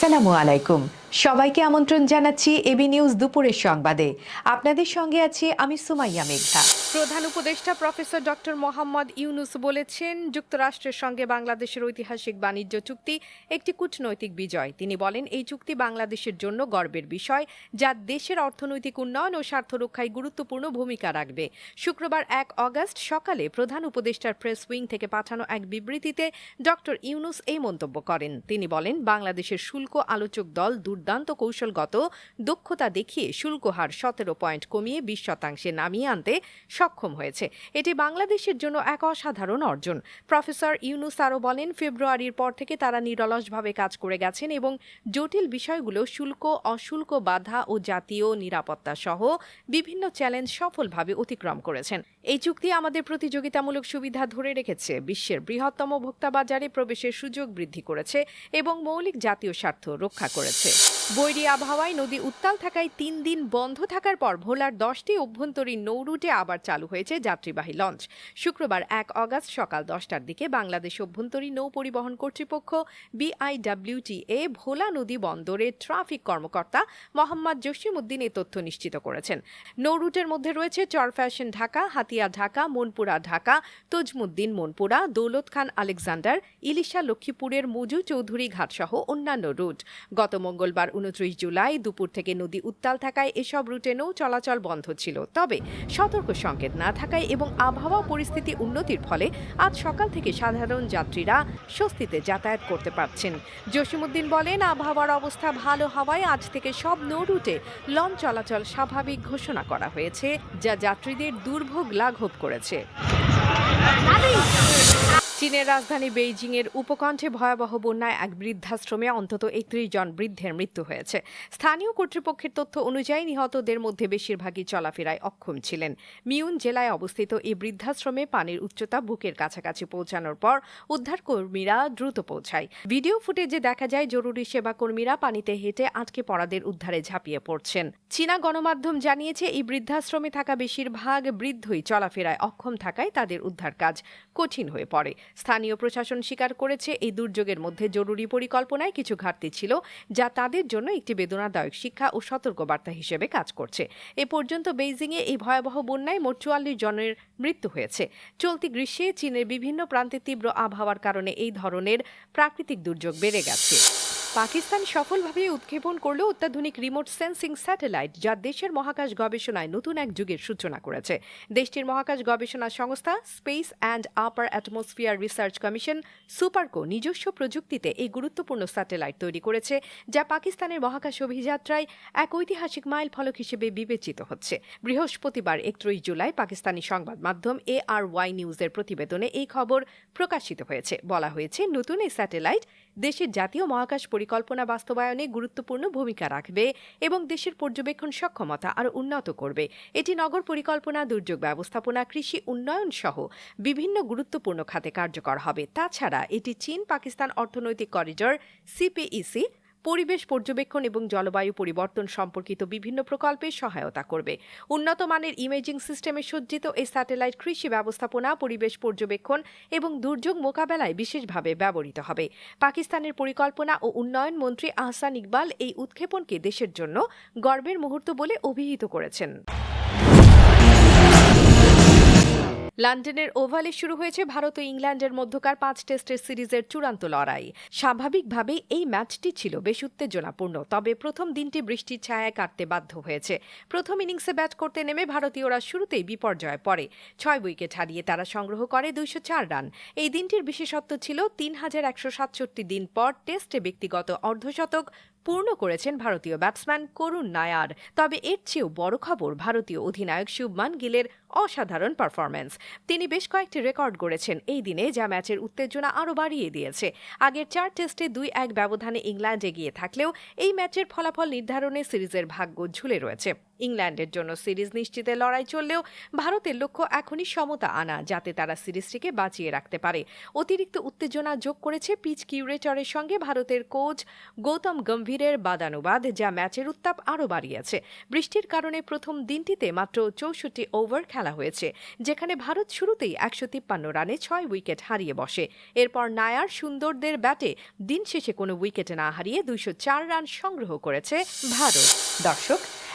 আসসালামু আলাইকুম সবাইকে আমন্ত্রণ জানাচ্ছি এবি নিউজ দুপুরের সংবাদে। আপনাদের সঙ্গে আছি আমি সুমাইয়া মেঘা প্রধান উপদেষ্টা প্রফেসর ডক্টর মোহাম্মদ ইউনুস বলেছেন, যুক্তরাষ্ট্রের সঙ্গে বাংলাদেশের ঐতিহাসিক বাণিজ্য চুক্তি একটি কূটনৈতিক বিজয়। তিনি বলেন, এই চুক্তি বাংলাদেশের জন্য গর্বের বিষয়, যা দেশের অর্থনৈতিক উন্নয়ন ও স্বার্থ রক্ষায় গুরুত্বপূর্ণ ভূমিকা রাখবে। শুক্রবার এক অগাস্ট সকালে প্রধান উপদেষ্টার প্রেস উইং থেকে পাঠানো এক বিবৃতিতে ডক্টর ইউনুস এই মন্তব্য করেন। তিনি বলেন, বাংলাদেশের শুল্ক আলোচক দল দুর্দান্ত কৌশলগত দক্ষতা দেখিয়ে শুল্ক হার সতেরো পয়েন্ট কমিয়ে বিশ শতাংশে নামিয়ে আনতে সক্ষম হয়েছে। এটি বাংলাদেশের জন্য এক অসাধারণ অর্জন। প্রফেসর ইউনুস আরও বলেন, ফেব্রুয়ারির পর থেকে তারা নিরলসভাবে কাজ করে গেছেন এবং জটিল বিষয়গুলো শুল্ক, অশুল্ক বাধা ও জাতীয় নিরাপত্তা সহ বিভিন্ন চ্যালেঞ্জ সফলভাবে অতিক্রম করেছেন। এই চুক্তি আমাদের প্রতিযোগিতামূলক সুবিধা ধরে রেখেছে। বিশ্বের বৃহত্তম ভোক্তা বাজারে প্রবেশের সুযোগ বৃদ্ধি করেছে এবং মৌলিক জাতীয় স্বার্থ রক্ষা করেছে। বৈরী আবহাওয়ায় নদী উত্তাল থাকায় তিন দিন বন্ধ থাকার পর ভোলার দশটি অভ্যন্তরীণ নৌরুটে আবার চালু হয়েছে যাত্রীবাহী লঞ্চ। শুক্রবার এক অগাস্ট সকাল দশটার দিকে বাংলাদেশ অভ্যন্তরীণ নৌ পরিবহন কর্তৃপক্ষ বিআইডব্লিউটিএ ভোলা নদী বন্দরের ট্রাফিক কর্মকর্তা মোহাম্মদ জসিমউদ্দিন এ তথ্য নিশ্চিত করেছেন। নৌরুটের মধ্যে রয়েছে চরফ্যাশন ঢাকা, হাতিয়া ঢাকা, মনপুরা ঢাকা, তজমুদ্দিন মনপুরা, দৌলত খান আলেকজান্ডার, ইলিশা লক্ষ্মীপুরের মজু চৌধুরী ঘাটসহ অন্যান্য রুট। গত মঙ্গলবার উনত্রিশ জুলাই দুপুর থেকে নদী উত্তাল থাকায় এসব রুটে নৌ চলাচল বন্ধ ছিল। তবে সতর্ক সংকেত না থাকায় এবং আবহাওয়া পরিস্থিতি উন্নতির ফলে আজ সকাল থেকে সাধারণ যাত্রীরা স্বস্তিতে যাতায়াত করতে পারছেন। জসিমুদ্দিন বলেন, আবহাওয়ার অবস্থা ভালো হওয়ায় আজ থেকে সব নৌ রুটে লঞ্চ চলাচল স্বাভাবিক ঘোষণা করা হয়েছে, যা যাত্রীদের দুর্ভোগ লাঘব করেছে। চীনের রাজধানী বেইজিং এর উপকণ্ঠে ভয়াবহ বন্যায় এক বৃদ্ধাশ্রমে অন্তত একত্রিশ জন বৃদ্ধের মৃত্যু হয়েছে। স্থানীয় কর্তৃপক্ষের তথ্য অনুযায়ী নিহতদের মধ্যে বেশিরভাগই চলাফেরায় অক্ষম ছিলেন। মিউন জেলায় অবস্থিত এই বৃদ্ধাশ্রমে পানির উচ্চতা বুকের কাছাকাছি পৌঁছানোর পর উদ্ধার কর্মীরা দ্রুত পৌঁছায়। ভিডিও ফুটেজে দেখা যায়, জরুরি সেবা কর্মীরা পানিতে হেঁটে আটকে পড়াদের উদ্ধারে ঝাঁপিয়ে পড়ছেন। চীনা গণমাধ্যম জানিয়েছে, এই বৃদ্ধাশ্রমে থাকা বেশিরভাগ বৃদ্ধই চলাফেরায় অক্ষম থাকায় তাদের উদ্ধার কাজ কঠিন হয়ে পড়ে। স্থানীয় প্রশাসন স্বীকার করেছে, এই দুর্যোগের মধ্যে জরুরি পরিকল্পনায় কিছু ঘাটতি ছিল, যা তাদের জন্য একটি বেদনাদায়ক শিক্ষা ও সতর্কবার্তা হিসেবে কাজ করছে। এ পর্যন্ত বেইজিংয়ে এই ভয়াবহ বন্যায় মোট চুয়াল্লিশ জনের মৃত্যু হয়েছে। চলতি গ্রীষ্মে চীনের বিভিন্ন প্রান্তে তীব্র আবহাওয়ার কারণে এই ধরনের প্রাকৃতিক দুর্যোগ বেড়ে গেছে। পাকিস্তান সফলভাবে উৎক্ষেপণ করল অত্যাধুনিক রিমোট সেন্সিং স্যাটেলাইট যা দেশের মহাকাশ গবেষণায় নতুন এক যুগের সূচনা করেছে। দেশটির মহাকাশ গবেষণা সংস্থা space and upper atmosphere research commission SUPARCO, নিজস্ব প্রযুক্তিতে এই গুরুত্বপূর্ণ স্যাটেলাইট তৈরি করেছে, যা পাকিস্তানের মহাকাশ অভিযাত্রায় এক ঐতিহাসিক মাইল ফলক হিসেবে বিবেচিত হচ্ছে। বৃহস্পতিবার একত্রিশ জুলাই পাকিস্তানি সংবাদ মাধ্যম এ আর ওয়াই নিউজের প্রতিবেদনে এই খবর প্রকাশিত হয়েছে। বলা হয়েছে, নতুন এই স্যাটেলাইট দেশের জাতীয় মহাকাশ পরিকল্পনা বাস্তবায়নে গুরুত্বপূর্ণ ভূমিকা রাখবে এবং দেশের পর্যবেক্ষণ সক্ষমতা আরও উন্নত করবে। এটি নগর পরিকল্পনা, দুর্যোগ ব্যবস্থাপনা, কৃষি উন্নয়ন সহ বিভিন্ন গুরুত্বপূর্ণ খাতে কার্যকর হবে। তাছাড়া এটি চীন পাকিস্তান অর্থনৈতিক করিডর, সিপিইসি পরিবেশ পর্যবেক্ষণ এবং জলবায়ু পরিবর্তন সম্পর্কিত বিভিন্ন প্রকল্পে সহায়তা করবে। উন্নত মানের ইমেজিং সিস্টেমে সজ্জিত এই স্যাটেলাইট কৃষি ব্যবস্থাপনা, পরিবেশ পর্যবেক্ষণ এবং দুর্যোগ মোকাবেলায় বিশেষভাবে ব্যবহৃত হবে। পাকিস্তানের পরিকল্পনা ও উন্নয়ন মন্ত্রী আহসান ইকবাল এই উৎক্ষেপণকে দেশের জন্য গর্বের মুহূর্ত বলে অভিহিত করেছেন। লন্ডনের ওভালে শুরু হয়েছে ভারত ও ইংল্যান্ডের মধ্যকার পাঁচ টেস্টের সিরিজের চূড়ান্ত লড়াই। স্বাভাবিকভাবেই এই ম্যাচটি ছিল বেশ উত্তেজনাপূর্ণ, তবে প্রথম দিনটি বৃষ্টির ছায়ায় কাটতে বাধ্য হয়েছে। প্রথম ইনিংসে ব্যাট করতে নেমে ভারতীয়রা শুরুতেই বিপর্যয় পড়ে। ছয় উইকেট হারিয়ে তারা সংগ্রহ করে দুইশো চার রান। এই দিনটির বিশেষত্ব ছিল তিন হাজার একশো সাতষট্টি দিন পর টেস্টে ব্যক্তিগত অর্ধশতক পূর্ণ করেছেন ভারতীয় ব্যাটসম্যান করুণ নায়ার। তবে এর চেয়েও বড় খবর ভারতীয় অধিনায়ক শুভমান গিলের অসাধারণ পারফরম্যান্স। তিনি বেশ কয়েকটি রেকর্ড গড়েছেন এই দিনে, যা ম্যাচের উত্তেজনা আরও বাড়িয়ে দিয়েছে। আগের চার টেস্টে দুই এক ব্যবধানে ইংল্যান্ড এগিয়ে থাকলেও এই ম্যাচের ফলাফল নির্ধারণে সিরিজের ভাগ্য ঝুলে রয়েছে। ইংল্যান্ডের জন্য সিরিজ নিশ্চিতের লড়াই চললেও ভারতের লক্ষ্য এখনই সমতা আনা, যাতে তারা সিরিজটিকে বাঁচিয়ে রাখতে পারে। অতিরিক্ত উত্তেজনা যোগ করেছে পিচ কিউরেটরের সঙ্গে ভারতের কোচ গৌতম গম্ভীরের বাদানুবাদ, যা ম্যাচের উত্তাপ আরও বাড়িয়েছে। বৃষ্টির কারণে প্রথম দিনটিতে মাত্র চৌষট্টি ওভার খেলা হয়েছে, যেখানে ভারত শুরুতেই একশো তিপ্পান্ন রানে ছয় উইকেট হারিয়ে বসে। এরপর নায়ার সুন্দরদের ব্যাটে দিন শেষে কোনো উইকেট না হারিয়ে দুইশো চার রান সংগ্রহ করেছে ভারত। দর্শক